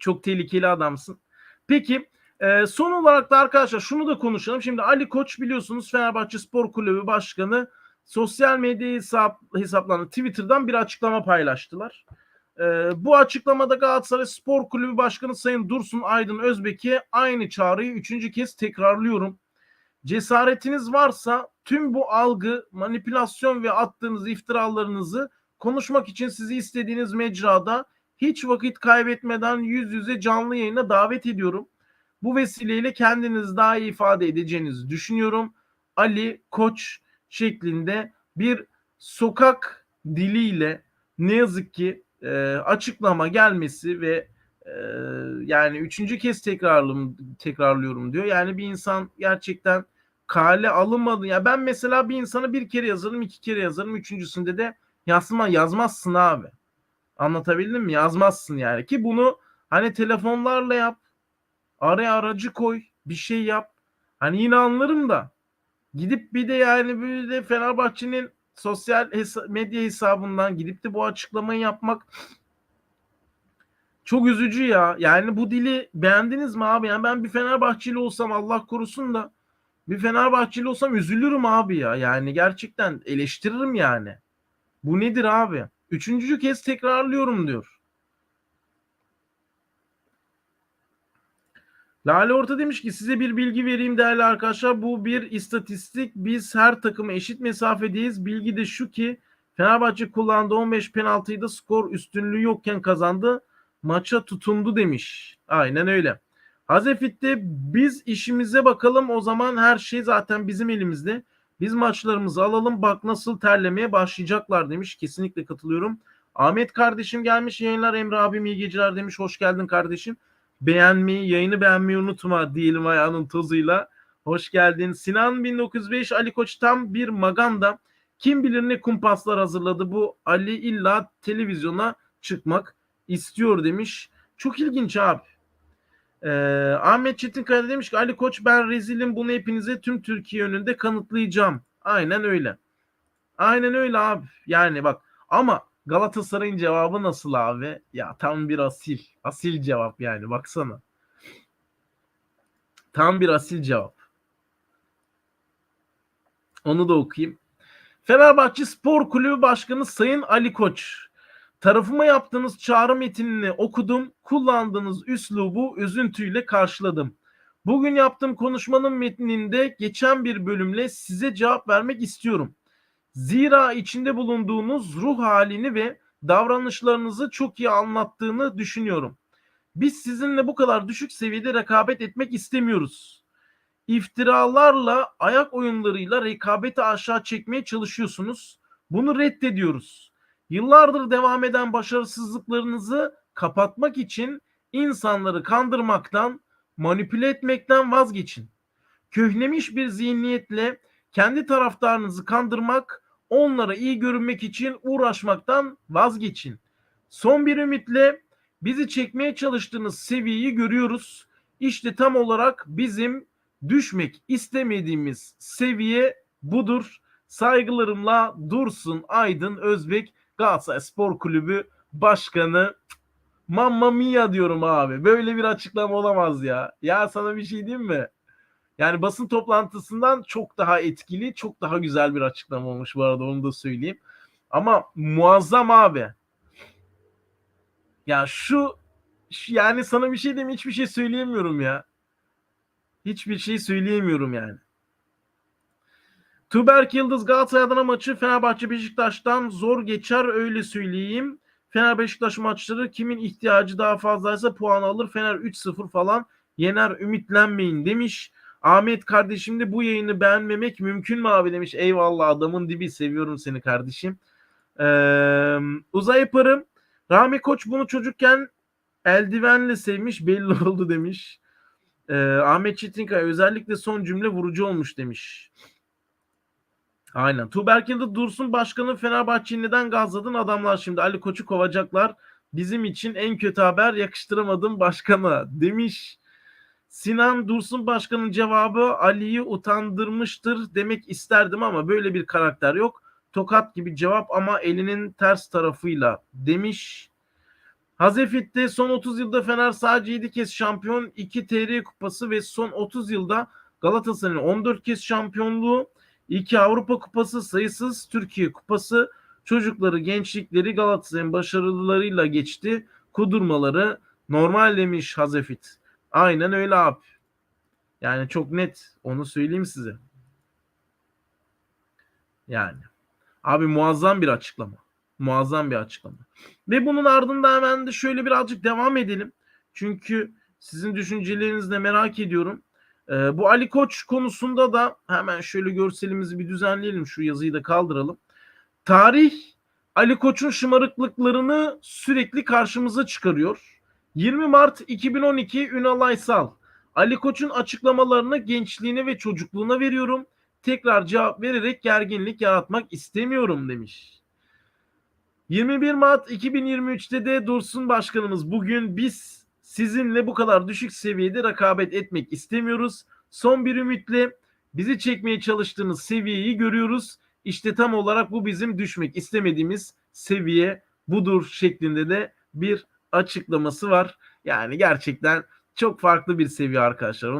Çok tehlikeli adamsın. Peki e, son olarak da arkadaşlar şunu da konuşalım. Şimdi Ali Koç biliyorsunuz Fenerbahçe Spor Kulübü Başkanı sosyal medya hesap, hesaplarını Twitter'dan bir açıklama paylaştılar. E, bu açıklamada Galatasaray Spor Kulübü Başkanı Sayın Dursun Aydın Özbek'e aynı çağrıyı üçüncü kez tekrarlıyorum. Cesaretiniz varsa tüm bu algı, manipülasyon ve attığınız iftiralarınızı konuşmak için sizi istediğiniz mecrada hiç vakit kaybetmeden yüz yüze canlı yayına davet ediyorum. Bu vesileyle kendinizi daha iyi ifade edeceğinizi düşünüyorum. Ali Koç şeklinde bir sokak diliyle ne yazık ki e, açıklama gelmesi ve e, yani üçüncü kez tekrarlıyorum, tekrarlıyorum diyor. Yani bir insan gerçekten kale alınmadı. Ya ben mesela bir insana bir kere yazarım, iki kere yazarım. Üçüncüsünde de yazma yazmazsın abi. Anlatabildim mi? Yazmazsın yani ki bunu hani telefonlarla yap. Araya aracı koy. Bir şey yap. Hani yine anlarım da gidip bir de yani böyle de Fenerbahçe'nin sosyal hesa- medya hesabından gidip de bu açıklamayı yapmak çok üzücü ya. Yani bu dili beğendiniz mi abi? Yani ben bir Fenerbahçeli olsam Allah korusun da bir Fenerbahçeli olsam üzülürüm abi ya. Yani gerçekten eleştiririm yani. Bu nedir abi? Üçüncü kez tekrarlıyorum diyor. Lale Orta demiş ki size bir bilgi vereyim değerli arkadaşlar. Bu bir istatistik. Biz her takıma eşit mesafedeyiz. Bilgi de şu ki Fenerbahçe kullandığı 15 penaltıyı da skor üstünlüğü yokken kazandı. Maça tutundu demiş. Aynen öyle. Hazefit'te biz işimize bakalım o zaman her şey zaten bizim elimizde. Biz maçlarımızı alalım bak nasıl terlemeye başlayacaklar demiş. Kesinlikle katılıyorum. Ahmet kardeşim gelmiş yayınlar Emre abim iyi geceler demiş. Hoş geldin kardeşim. Beğenmeyi, yayını beğenmeyi unutma diyelim ayağının tozuyla. Hoş geldin. Sinan 1905 Ali Koç tam bir maganda. Kim bilir ne kumpaslar hazırladı bu Ali illa televizyona çıkmak istiyor demiş. Çok ilginç abi. Ee, Ahmet Çetinkaya demiş ki Ali Koç ben rezilim bunu hepinize tüm Türkiye önünde kanıtlayacağım. Aynen öyle. Aynen öyle abi. Yani bak ama Galatasaray'ın cevabı nasıl abi? Ya tam bir asil. Asil cevap yani baksana. Tam bir asil cevap. Onu da okuyayım. Fenerbahçe Spor Kulübü Başkanı Sayın Ali Koç. Tarafıma yaptığınız çağrı metinini okudum. Kullandığınız üslubu üzüntüyle karşıladım. Bugün yaptığım konuşmanın metninde geçen bir bölümle size cevap vermek istiyorum. Zira içinde bulunduğunuz ruh halini ve davranışlarınızı çok iyi anlattığını düşünüyorum. Biz sizinle bu kadar düşük seviyede rekabet etmek istemiyoruz. İftiralarla, ayak oyunlarıyla rekabeti aşağı çekmeye çalışıyorsunuz. Bunu reddediyoruz. Yıllardır devam eden başarısızlıklarınızı kapatmak için insanları kandırmaktan, manipüle etmekten vazgeçin. Köhnemiş bir zihniyetle kendi taraftarınızı kandırmak, onlara iyi görünmek için uğraşmaktan vazgeçin. Son bir ümitle bizi çekmeye çalıştığınız seviyeyi görüyoruz. İşte tam olarak bizim düşmek istemediğimiz seviye budur. Saygılarımla Dursun Aydın Özbek Galatasaray Spor Kulübü Başkanı Mamma mia diyorum abi. Böyle bir açıklama olamaz ya. Ya sana bir şey diyeyim mi? Yani basın toplantısından çok daha etkili, çok daha güzel bir açıklama olmuş bu arada onu da söyleyeyim. Ama muazzam abi. Ya şu, şu yani sana bir şey diyeyim hiçbir şey söyleyemiyorum ya. Hiçbir şey söyleyemiyorum yani. Tuberk Yıldız Galatasaray maçı Fenerbahçe Beşiktaş'tan zor geçer öyle söyleyeyim. Fener Beşiktaş maçları kimin ihtiyacı daha fazlaysa puan alır. Fener 3-0 falan yener ümitlenmeyin demiş. Ahmet kardeşim de bu yayını beğenmemek mümkün mü abi demiş. Eyvallah adamın dibi seviyorum seni kardeşim. Ee, Uzay Yaparım. Rami Koç bunu çocukken eldivenle sevmiş belli oldu demiş. Ee, Ahmet Çetinkaya özellikle son cümle vurucu olmuş demiş. Aynen. Tuğberk Yıldız Dursun Başkanı Fenerbahçe'yi neden gazladın adamlar şimdi Ali Koç'u kovacaklar. Bizim için en kötü haber yakıştıramadım başkana demiş. Sinan Dursun Başkan'ın cevabı Ali'yi utandırmıştır demek isterdim ama böyle bir karakter yok. Tokat gibi cevap ama elinin ters tarafıyla demiş. Hazefit'te son 30 yılda Fener sadece 7 kez şampiyon, 2 TR kupası ve son 30 yılda Galatasaray'ın 14 kez şampiyonluğu, 2 Avrupa kupası, sayısız Türkiye kupası, çocukları, gençlikleri Galatasaray'ın başarılarıyla geçti. Kudurmaları normal demiş Hazefit. Aynen öyle abi. Yani çok net onu söyleyeyim size. Yani. Abi muazzam bir açıklama. Muazzam bir açıklama. Ve bunun ardından hemen de şöyle birazcık devam edelim. Çünkü sizin düşüncelerinizi de merak ediyorum. Ee, bu Ali Koç konusunda da hemen şöyle görselimizi bir düzenleyelim. Şu yazıyı da kaldıralım. Tarih Ali Koç'un şımarıklıklarını sürekli karşımıza çıkarıyor. 20 Mart 2012 Ünal Aysal. Ali Koç'un açıklamalarını gençliğine ve çocukluğuna veriyorum. Tekrar cevap vererek gerginlik yaratmak istemiyorum demiş. 21 Mart 2023'te de Dursun Başkanımız bugün biz sizinle bu kadar düşük seviyede rekabet etmek istemiyoruz. Son bir ümitle bizi çekmeye çalıştığınız seviyeyi görüyoruz. İşte tam olarak bu bizim düşmek istemediğimiz seviye budur şeklinde de bir açıklaması var. Yani gerçekten çok farklı bir seviye arkadaşlar. Onu